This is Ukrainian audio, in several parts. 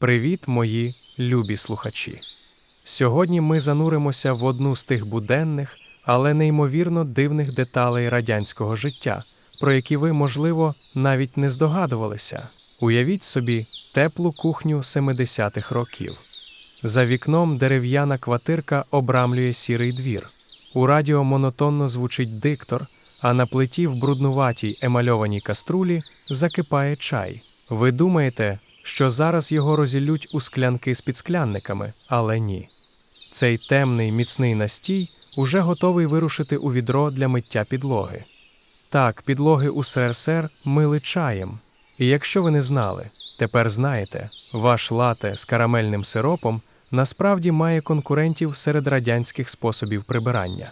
Привіт, мої любі слухачі! Сьогодні ми зануримося в одну з тих буденних, але неймовірно дивних деталей радянського життя, про які ви, можливо, навіть не здогадувалися. Уявіть собі теплу кухню 70-х років. За вікном дерев'яна квартирка обрамлює сірий двір. У радіо монотонно звучить диктор, а на плиті в бруднуватій емальованій каструлі закипає чай. Ви думаєте, що зараз його розілють у склянки з підсклянниками, але ні. Цей темний міцний настій уже готовий вирушити у відро для миття підлоги. Так, підлоги у СРСР мили чаєм. І якщо ви не знали, тепер знаєте, ваш лате з карамельним сиропом насправді має конкурентів серед радянських способів прибирання.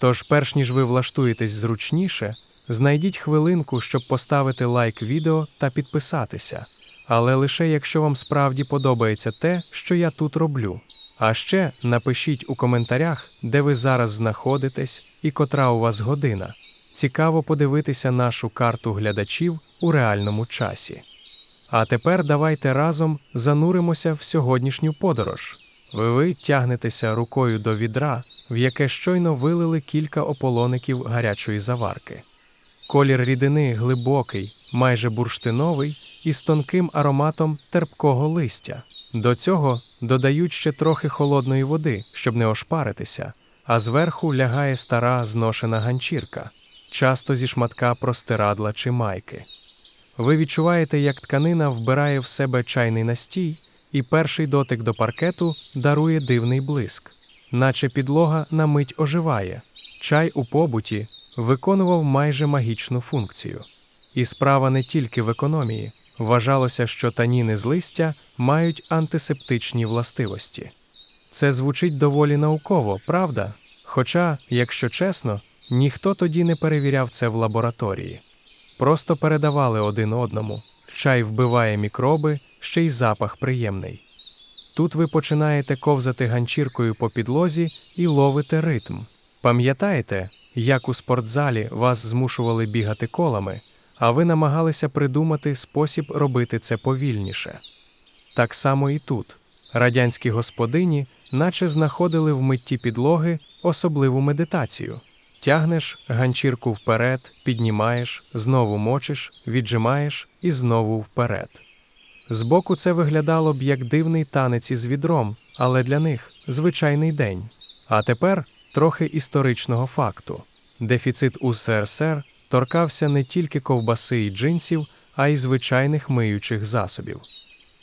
Тож, перш ніж ви влаштуєтесь зручніше, знайдіть хвилинку, щоб поставити лайк відео та підписатися, але лише якщо вам справді подобається те, що я тут роблю. А ще напишіть у коментарях, де ви зараз знаходитесь і котра у вас година. Цікаво подивитися нашу карту глядачів у реальному часі. А тепер давайте разом зануримося в сьогоднішню подорож. Ви тягнетеся рукою до відра, в яке щойно вилили кілька ополоників гарячої заварки. Колір рідини глибокий, майже бурштиновий, із тонким ароматом терпкого листя. До цього додають ще трохи холодної води, щоб не ошпаритися, а зверху лягає стара зношена ганчірка, часто зі шматка простирадла чи майки. Ви відчуваєте, як тканина вбирає в себе чайний настій, і перший дотик до паркету дарує дивний блиск, наче підлога на мить оживає. Чай у побуті виконував майже магічну функцію. І справа не тільки в економії. Вважалося, що таніни з листя мають антисептичні властивості. Це звучить доволі науково, правда? Хоча, якщо чесно, ніхто тоді не перевіряв це в лабораторії. Просто передавали один одному. Чай вбиває мікроби, ще й запах приємний. Тут ви починаєте ковзати ганчіркою по підлозі і ловите ритм. Пам'ятаєте, як у спортзалі вас змушували бігати колами, а ви намагалися придумати спосіб робити це повільніше? Так само і тут радянські господині, наче знаходили в митті підлоги особливу медитацію. Тягнеш ганчірку вперед, піднімаєш, знову мочиш, віджимаєш і знову вперед. Збоку це виглядало б як дивний танець із відром, але для них звичайний день. А тепер трохи історичного факту: дефіцит у СРСР торкався не тільки ковбаси і джинсів, а й звичайних миючих засобів.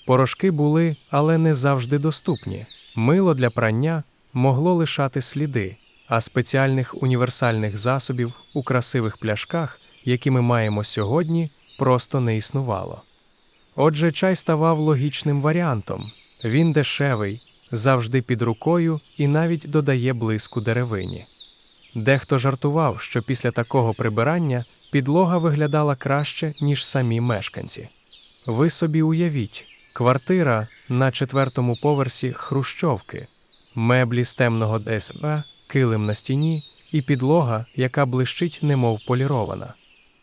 Порошки були, але не завжди доступні. Мило для прання могло лишати сліди а спеціальних універсальних засобів у красивих пляшках, які ми маємо сьогодні, просто не існувало. Отже, чай ставав логічним варіантом він дешевий, завжди під рукою і навіть додає блиску деревині. Дехто жартував, що після такого прибирання підлога виглядала краще, ніж самі мешканці. Ви собі уявіть, квартира на четвертому поверсі хрущовки, меблі з темного ДСВ килим на стіні і підлога, яка блищить, немов полірована.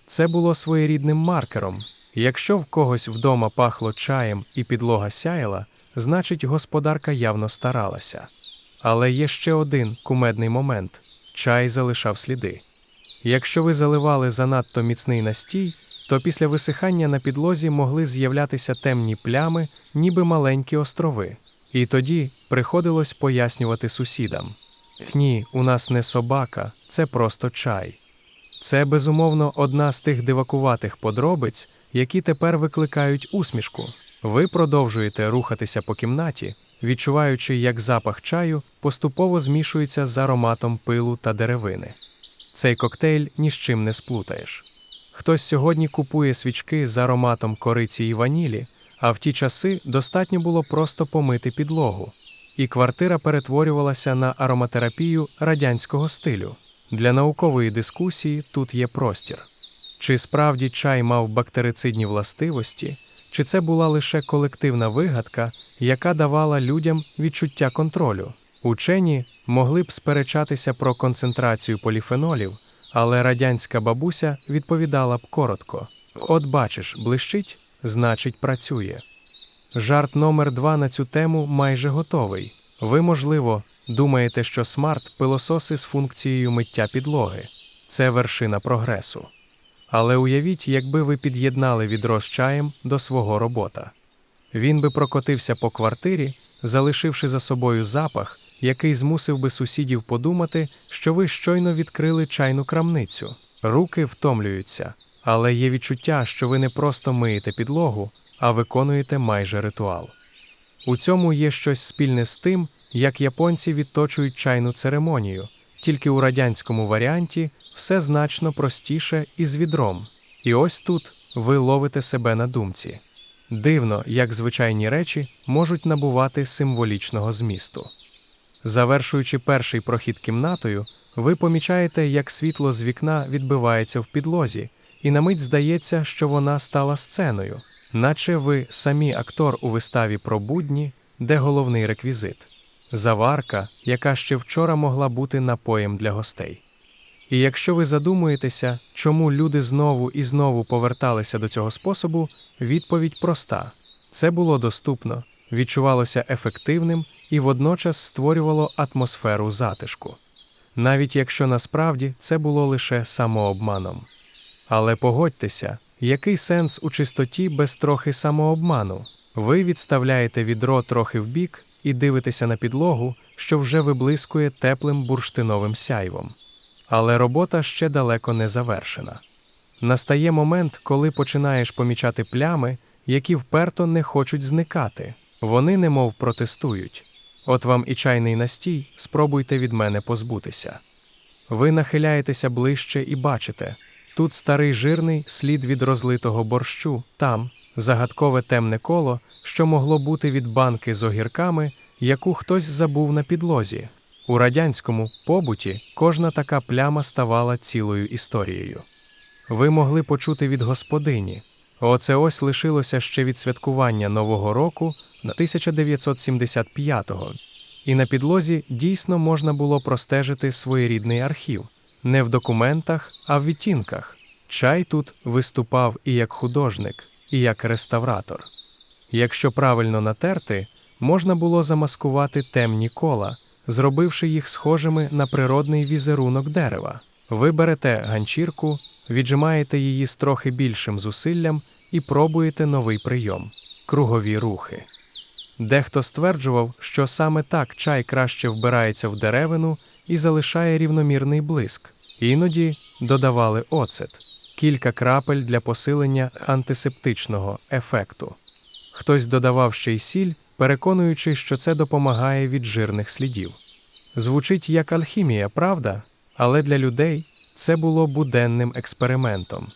Це було своєрідним маркером. Якщо в когось вдома пахло чаєм і підлога сяяла, значить господарка явно старалася. Але є ще один кумедний момент чай залишав сліди. Якщо ви заливали занадто міцний настій, то після висихання на підлозі могли з'являтися темні плями, ніби маленькі острови, і тоді приходилось пояснювати сусідам. Ні, у нас не собака, це просто чай. Це безумовно одна з тих дивакуватих подробиць, які тепер викликають усмішку. Ви продовжуєте рухатися по кімнаті, відчуваючи, як запах чаю поступово змішується з ароматом пилу та деревини. Цей коктейль ні з чим не сплутаєш. Хтось сьогодні купує свічки з ароматом кориці і ванілі, а в ті часи достатньо було просто помити підлогу і квартира перетворювалася на ароматерапію радянського стилю. Для наукової дискусії тут є простір. Чи справді чай мав бактерицидні властивості, чи це була лише колективна вигадка, яка давала людям відчуття контролю? Учені могли б сперечатися про концентрацію поліфенолів, але радянська бабуся відповідала б коротко: от бачиш, блищить, значить, працює. Жарт номер два на цю тему майже готовий. Ви, можливо, думаєте, що смарт пилососи з функцією миття підлоги це вершина прогресу. Але уявіть, якби ви під'єднали відро з чаєм до свого робота. Він би прокотився по квартирі, залишивши за собою запах, який змусив би сусідів подумати, що ви щойно відкрили чайну крамницю. Руки втомлюються, але є відчуття, що ви не просто миєте підлогу, а виконуєте майже ритуал. У цьому є щось спільне з тим, як японці відточують чайну церемонію, тільки у радянському варіанті все значно простіше і з відром. І ось тут ви ловите себе на думці. Дивно, як звичайні речі можуть набувати символічного змісту. Завершуючи перший прохід кімнатою, ви помічаєте, як світло з вікна відбивається в підлозі, і на мить здається, що вона стала сценою, наче ви самі актор у виставі про будні, де головний реквізит заварка, яка ще вчора могла бути напоєм для гостей. І якщо ви задумуєтеся, чому люди знову і знову поверталися до цього способу, відповідь проста: це було доступно, відчувалося ефективним і водночас створювало атмосферу затишку. Навіть якщо насправді це було лише самообманом. Але погодьтеся, який сенс у чистоті без трохи самообману? Ви відставляєте відро трохи вбік і дивитеся на підлогу, що вже виблискує теплим бурштиновим сяйвом. Але робота ще далеко не завершена. Настає момент, коли починаєш помічати плями, які вперто не хочуть зникати, вони немов протестують. От вам і чайний настій, спробуйте від мене позбутися. Ви нахиляєтеся ближче і бачите тут старий жирний слід від розлитого борщу, там загадкове темне коло, що могло бути від банки з огірками, яку хтось забув на підлозі. У радянському побуті кожна така пляма ставала цілою історією. Ви могли почути від господині. Оце ось лишилося ще від святкування Нового року на 1975-го, і на підлозі дійсно можна було простежити своєрідний архів не в документах, а в відтінках. Чай тут виступав і як художник, і як реставратор. Якщо правильно натерти, можна було замаскувати темні кола, зробивши їх схожими на природний візерунок дерева. Ви берете ганчірку, віджимаєте її з трохи більшим зусиллям і пробуєте новий прийом кругові рухи. Дехто стверджував, що саме так чай краще вбирається в деревину і залишає рівномірний блиск, іноді додавали оцет, кілька крапель для посилення антисептичного ефекту. Хтось додавав ще й сіль, переконуючи, що це допомагає від жирних слідів. Звучить як алхімія, правда? Але для людей це було буденним експериментом.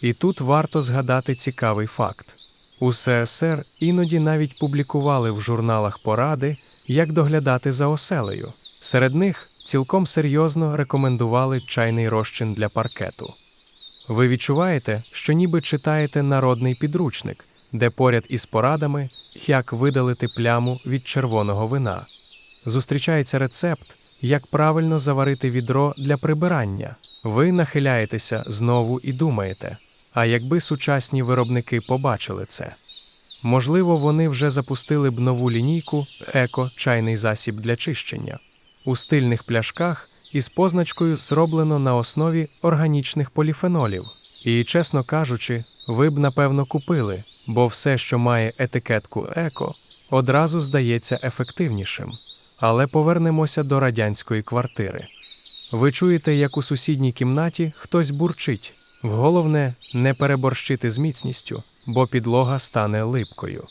І тут варто згадати цікавий факт. У СССР іноді навіть публікували в журналах поради, як доглядати за оселею. Серед них цілком серйозно рекомендували чайний розчин для паркету. Ви відчуваєте, що ніби читаєте народний підручник, де поряд із порадами, як видалити пляму від червоного вина. Зустрічається рецепт, як правильно заварити відро для прибирання. Ви нахиляєтеся знову і думаєте. А якби сучасні виробники побачили це, можливо, вони вже запустили б нову лінійку еко чайний засіб для чищення у стильних пляшках із позначкою зроблено на основі органічних поліфенолів. І, чесно кажучи, ви б напевно купили, бо все, що має етикетку еко, одразу здається ефективнішим. Але повернемося до радянської квартири. Ви чуєте, як у сусідній кімнаті хтось бурчить. Головне, не переборщити з міцністю, бо підлога стане липкою.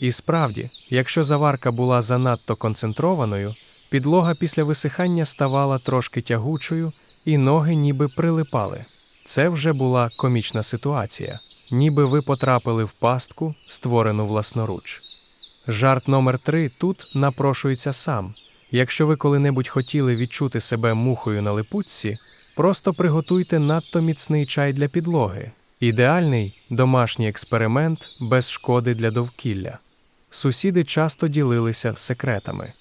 І справді, якщо заварка була занадто концентрованою, підлога після висихання ставала трошки тягучою, і ноги ніби прилипали. Це вже була комічна ситуація, ніби ви потрапили в пастку, створену власноруч. Жарт номер три тут напрошується сам. Якщо ви коли-небудь хотіли відчути себе мухою на липучці, просто приготуйте надто міцний чай для підлоги. Ідеальний домашній експеримент без шкоди для довкілля. Сусіди часто ділилися секретами.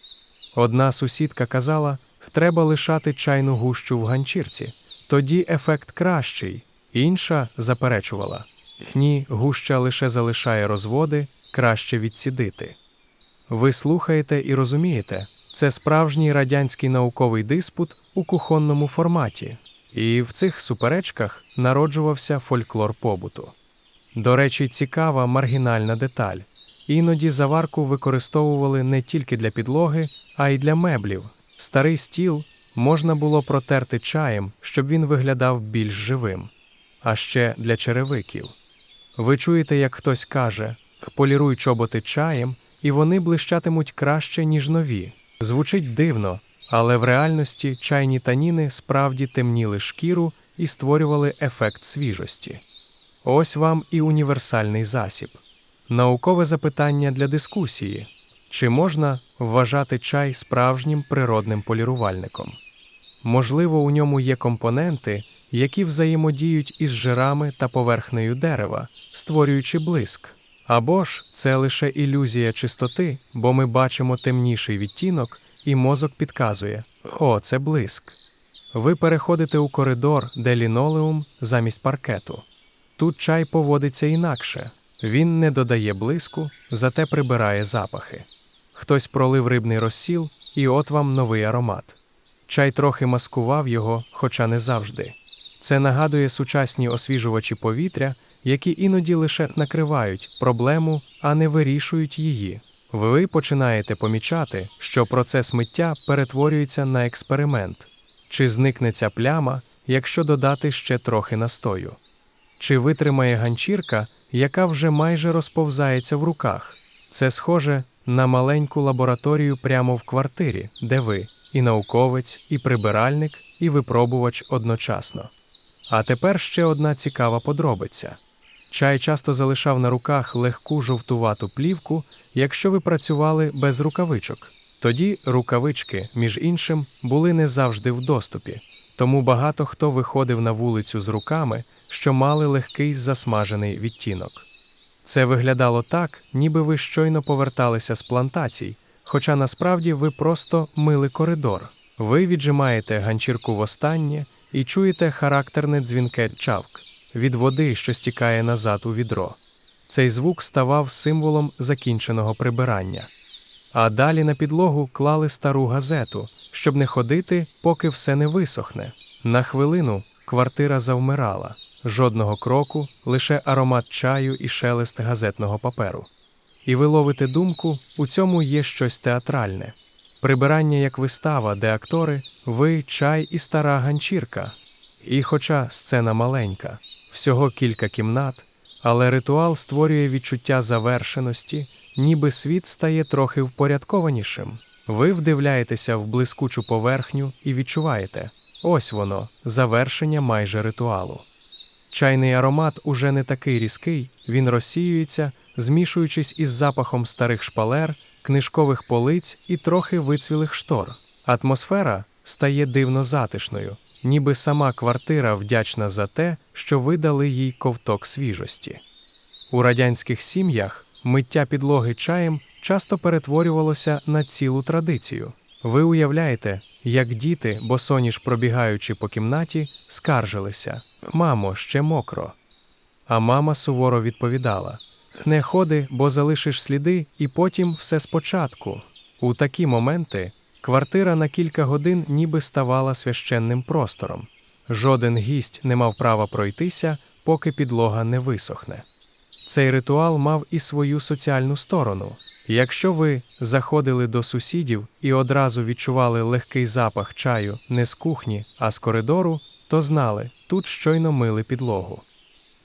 Одна сусідка казала, треба лишати чайну гущу в ганчірці, тоді ефект кращий. Інша заперечувала ні, гуща лише залишає розводи, краще відсідити. Ви слухаєте і розумієте, це справжній радянський науковий диспут у кухонному форматі, і в цих суперечках народжувався фольклор побуту. До речі, цікава маргінальна деталь. Іноді заварку використовували не тільки для підлоги, а й для меблів. Старий стіл можна було протерти чаєм, щоб він виглядав більш живим, а ще для черевиків. Ви чуєте, як хтось каже: поліруй чоботи чаєм, і вони блищатимуть краще, ніж нові. Звучить дивно, але в реальності чайні таніни справді темніли шкіру і створювали ефект свіжості. Ось вам і універсальний засіб. Наукове запитання для дискусії: чи можна вважати чай справжнім природним полірувальником? Можливо, у ньому є компоненти, які взаємодіють із жирами та поверхнею дерева, створюючи блиск. Або ж це лише ілюзія чистоти, бо ми бачимо темніший відтінок, і мозок підказує: О, це блиск. Ви переходите у коридор, де лінолеум замість паркету. Тут чай поводиться інакше. Він не додає блиску, зате прибирає запахи. Хтось пролив рибний розсіл, і от вам новий аромат. Чай трохи маскував його, хоча не завжди. Це нагадує сучасні освіжувачі повітря, які іноді лише накривають проблему, а не вирішують її. Ви починаєте помічати, що процес миття перетворюється на експеримент, чи зникне ця пляма, якщо додати ще трохи настою, чи витримає ганчірка, яка вже майже розповзається в руках. Це схоже на маленьку лабораторію прямо в квартирі, де ви і науковець, і прибиральник, і випробувач одночасно. А тепер ще одна цікава подробиця. Чай часто залишав на руках легку жовтувату плівку, якщо ви працювали без рукавичок. Тоді рукавички, між іншим, були не завжди в доступі, тому багато хто виходив на вулицю з руками, що мали легкий засмажений відтінок. Це виглядало так, ніби ви щойно поверталися з плантацій, хоча насправді ви просто мили коридор. Ви віджимаєте ганчірку востаннє і чуєте характерне дзвінке чавк від води, що стікає назад у відро. Цей звук ставав символом закінченого прибирання. А далі на підлогу клали стару газету, щоб не ходити, поки все не висохне. На хвилину квартира завмирала, жодного кроку, лише аромат чаю і шелест газетного паперу. І ви ловите думку, у цьому є щось театральне. Прибирання як вистава, де актори, ви, чай і стара ганчірка. І, хоча сцена маленька, всього кілька кімнат, але ритуал створює відчуття завершеності, ніби світ стає трохи впорядкованішим. Ви вдивляєтеся в блискучу поверхню і відчуваєте ось воно, завершення майже ритуалу. Чайний аромат уже не такий різкий, він розсіюється, змішуючись із запахом старих шпалер, книжкових полиць і трохи вицвілих штор. Атмосфера стає дивно затишною, ніби сама квартира вдячна за те, що ви дали їй ковток свіжості. У радянських сім'ях миття підлоги чаєм часто перетворювалося на цілу традицію. Ви уявляєте, як діти, босоніж пробігаючи по кімнаті, скаржилися Мамо, ще мокро. А мама суворо відповідала Не ходи, бо залишиш сліди, і потім все спочатку. У такі моменти квартира на кілька годин ніби ставала священним простором. Жоден гість не мав права пройтися, поки підлога не висохне. Цей ритуал мав і свою соціальну сторону. Якщо ви заходили до сусідів і одразу відчували легкий запах чаю не з кухні, а з коридору, то знали, тут щойно мили підлогу.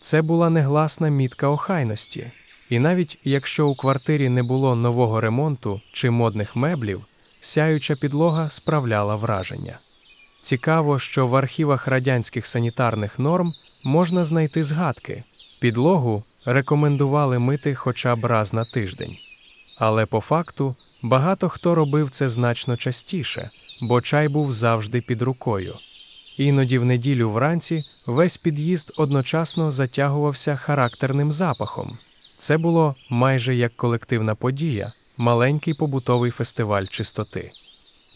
Це була негласна мітка охайності, і навіть якщо у квартирі не було нового ремонту чи модних меблів, сяюча підлога справляла враження. Цікаво, що в архівах радянських санітарних норм можна знайти згадки. Підлогу рекомендували мити хоча б раз на тиждень. Але по факту багато хто робив це значно частіше, бо чай був завжди під рукою. Іноді в неділю вранці весь під'їзд одночасно затягувався характерним запахом. Це було майже як колективна подія, маленький побутовий фестиваль чистоти.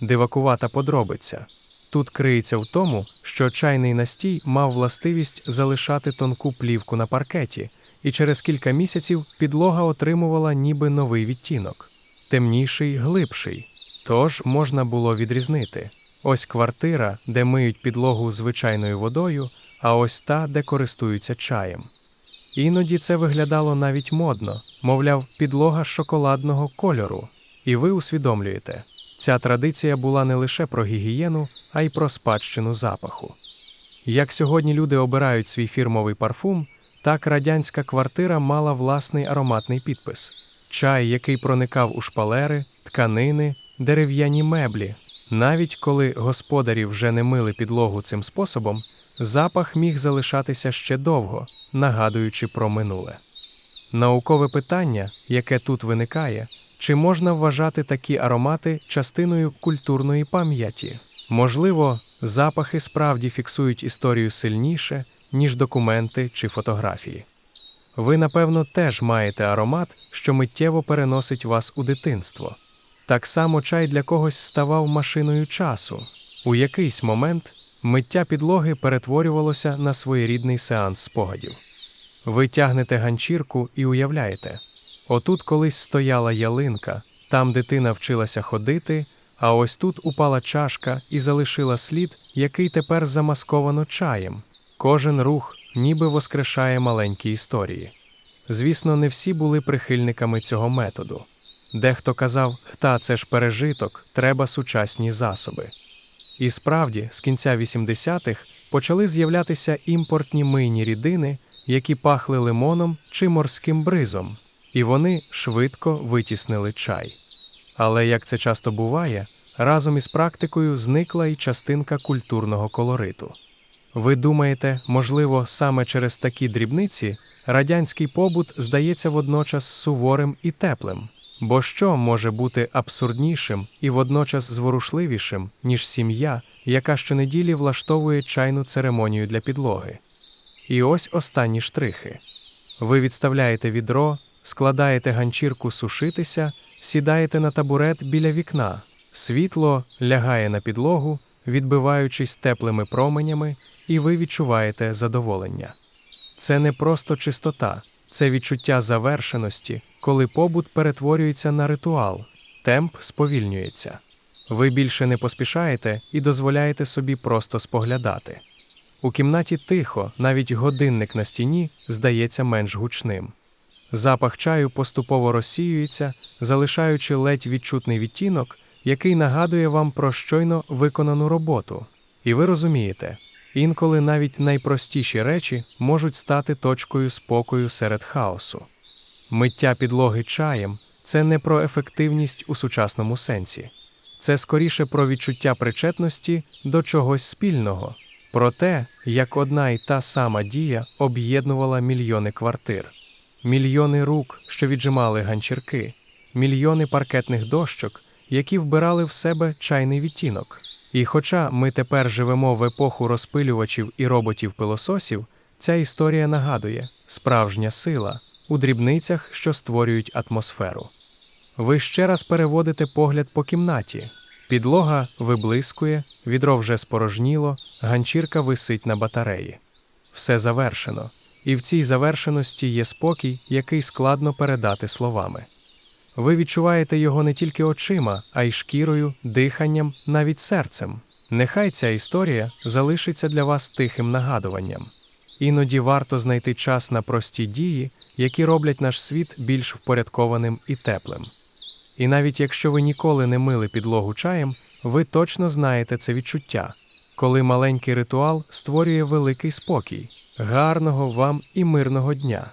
Дивакувата подробиця. Тут криється в тому, що чайний настій мав властивість залишати тонку плівку на паркеті, і через кілька місяців підлога отримувала ніби новий відтінок темніший, глибший. Тож можна було відрізнити. Ось квартира, де миють підлогу звичайною водою, а ось та, де користуються чаєм. Іноді це виглядало навіть модно, мовляв, підлога шоколадного кольору. І ви усвідомлюєте, ця традиція була не лише про гігієну, а й про спадщину запаху. Як сьогодні люди обирають свій фірмовий парфум, так радянська квартира мала власний ароматний підпис чай, який проникав у шпалери, тканини, дерев'яні меблі. Навіть коли господарі вже не мили підлогу цим способом, запах міг залишатися ще довго, нагадуючи про минуле. Наукове питання, яке тут виникає, чи можна вважати такі аромати частиною культурної пам'яті? Можливо, запахи справді фіксують історію сильніше, ніж документи чи фотографії. Ви, напевно, теж маєте аромат, що миттєво переносить вас у дитинство. Так само чай для когось ставав машиною часу. У якийсь момент миття підлоги перетворювалося на своєрідний сеанс спогадів. Ви тягнете ганчірку і уявляєте, отут колись стояла ялинка, там дитина вчилася ходити, а ось тут упала чашка і залишила слід, який тепер замасковано чаєм. Кожен рух ніби воскрешає маленькі історії. Звісно, не всі були прихильниками цього методу. Дехто казав, та це ж пережиток, треба сучасні засоби. І справді, з кінця 80-х почали з'являтися імпортні мийні рідини, які пахли лимоном чи морським бризом, і вони швидко витіснили чай. Але як це часто буває, разом із практикою зникла і частинка культурного колориту. Ви думаєте, можливо, саме через такі дрібниці радянський побут здається водночас суворим і теплим, бо що може бути абсурднішим і водночас зворушливішим, ніж сім'я, яка щонеділі влаштовує чайну церемонію для підлоги? І ось останні штрихи. Ви відставляєте відро, складаєте ганчірку сушитися, сідаєте на табурет біля вікна, світло лягає на підлогу, відбиваючись теплими променями, і ви відчуваєте задоволення. Це не просто чистота, це відчуття завершеності, коли побут перетворюється на ритуал, темп сповільнюється. Ви більше не поспішаєте і дозволяєте собі просто споглядати. У кімнаті тихо, навіть годинник на стіні здається менш гучним. Запах чаю поступово розсіюється, залишаючи ледь відчутний відтінок, який нагадує вам про щойно виконану роботу. І ви розумієте, інколи навіть найпростіші речі можуть стати точкою спокою серед хаосу. Миття підлоги чаєм це не про ефективність у сучасному сенсі, це скоріше про відчуття причетності до чогось спільного, про те, як одна й та сама дія об'єднувала мільйони квартир, мільйони рук, що віджимали ганчірки, мільйони паркетних дощок, які вбирали в себе чайний відтінок. І хоча ми тепер живемо в епоху розпилювачів і роботів-пилососів, ця історія нагадує справжня сила у дрібницях, що створюють атмосферу. Ви ще раз переводите погляд по кімнаті. Підлога виблискує, відро вже спорожніло, ганчірка висить на батареї. Все завершено, і в цій завершеності є спокій, який складно передати словами. Ви відчуваєте його не тільки очима, а й шкірою, диханням, навіть серцем. Нехай ця історія залишиться для вас тихим нагадуванням. Іноді варто знайти час на прості дії, які роблять наш світ більш впорядкованим і теплим. І навіть якщо ви ніколи не мили підлогу чаєм, ви точно знаєте це відчуття, коли маленький ритуал створює великий спокій, гарного вам і мирного дня.